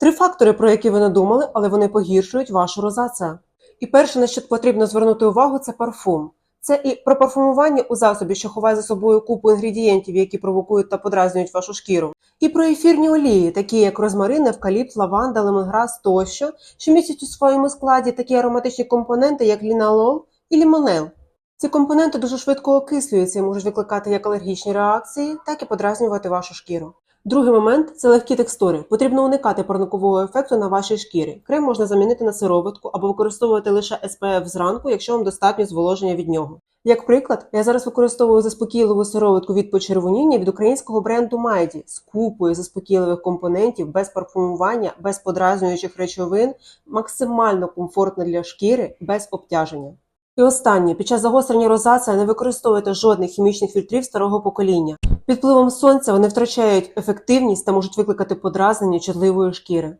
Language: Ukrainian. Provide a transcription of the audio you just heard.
Три фактори, про які ви не думали, але вони погіршують вашу розацію. І перше, на що потрібно звернути увагу, це парфум. Це і про парфумування у засобі, що ховає за собою купу інгредієнтів, які провокують та подразнюють вашу шкіру, і про ефірні олії, такі як розмарин, евкаліпт, лаванда, лемонграс тощо, що містять у своєму складі такі ароматичні компоненти, як ліналол і лімонел. Ці компоненти дуже швидко окислюються і можуть викликати як алергічні реакції, так і подразнювати вашу шкіру. Другий момент це легкі текстури. Потрібно уникати парникового ефекту на вашій шкірі. Крем можна замінити на сироватку або використовувати лише SPF зранку, якщо вам достатньо зволоження від нього. Як приклад, я зараз використовую заспокійливу сироватку від почервоніння від українського бренду Майді з купою заспокійливих компонентів, без парфумування, без подразнюючих речовин, максимально комфортна для шкіри, без обтяження. І останнє, під час загострення розація не використовуйте жодних хімічних фільтрів старого покоління. Під впливом сонця вони втрачають ефективність та можуть викликати подразнення чутливої шкіри.